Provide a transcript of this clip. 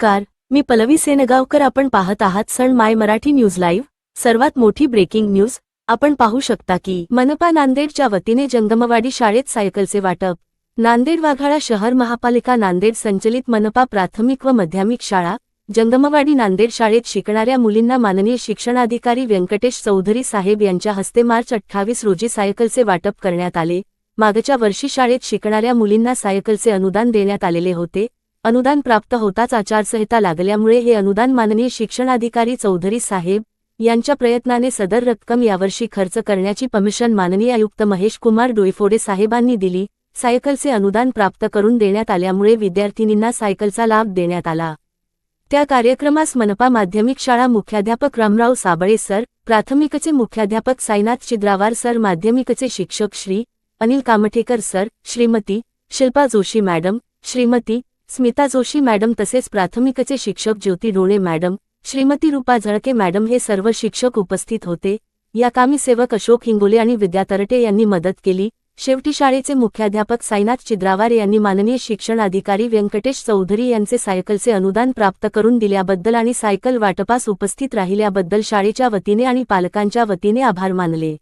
नमस्कार मी पलवी सेनगावकर आपण पाहत आहात सण माय मराठी न्यूज लाईव्ह. सर्वात मोठी ब्रेकिंग न्यूज आपण पाहू शकता की मनपा नांदेडच्या वतीने जंगमवाडी शाळेत सायकलचे वाटप. नांदेड वाघाळा शहर महापालिका नांदेड संचलित मनपा प्राथमिक व माध्यमिक शाळा जंगमवाडी नांदेड शाळेत शिकणाऱ्या मुलींना माननीय शिक्षणाधिकारी व्यंकटेश चौधरी साहेब यांच्या हस्ते मार्च अठ्ठावीस रोजी सायकलचे वाटप करण्यात आले. मागच्या वर्षी शाळेत शिकणाऱ्या मुलींना सायकलचे अनुदान देण्यात आलेले होते. अनुदान प्राप्त होताच आचारसंहिता लागल्यामुळे हे अनुदान माननीय शिक्षणाधिकारी चौधरी साहेब यांच्या प्रयत्नाने सदर रक्कम यावर्षी खर्च करण्याची परमिशन माननीय आयुक्त महेश कुमार डोईफोडे साहेबांनी दिली. सायकलचे अनुदान प्राप्त करून देण्यात आल्यामुळे विद्यार्थिनींना सायकलचा लाभ देण्यात आला. त्या कार्यक्रमास मनपा माध्यमिक शाळा मुख्याध्यापक रामराव साबळे सर प्राथमिकचे मुख्याध्यापक साईनाथ चिद्रावार सर माध्यमिकचे शिक्षक Shri Anil Kamthekar sir Shrimati Shilpa Joshi madam Shrimati Smita Joshi madam तसेच प्राथमिकचे शिक्षक ज्योती डोळे मॅडम श्रीमती रूपा झळके मॅडम हे सर्व शिक्षक उपस्थित होते. या कामी सेवक अशोक हिंगोले आणि विद्या तरटे यांनी मदत केली. शेवटी शाळेचे मुख्याध्यापक साईनाथ चिद्रावार यांनी माननीय शिक्षण अधिकारी व्यंकटेश चौधरी यांचे सायकलचे अनुदान प्राप्त करून दिल्याबद्दल आणि सायकल वाटपास उपस्थित राहिल्याबद्दल शाळेच्या वतीने आणि पालकांच्या वतीने आभार मानले.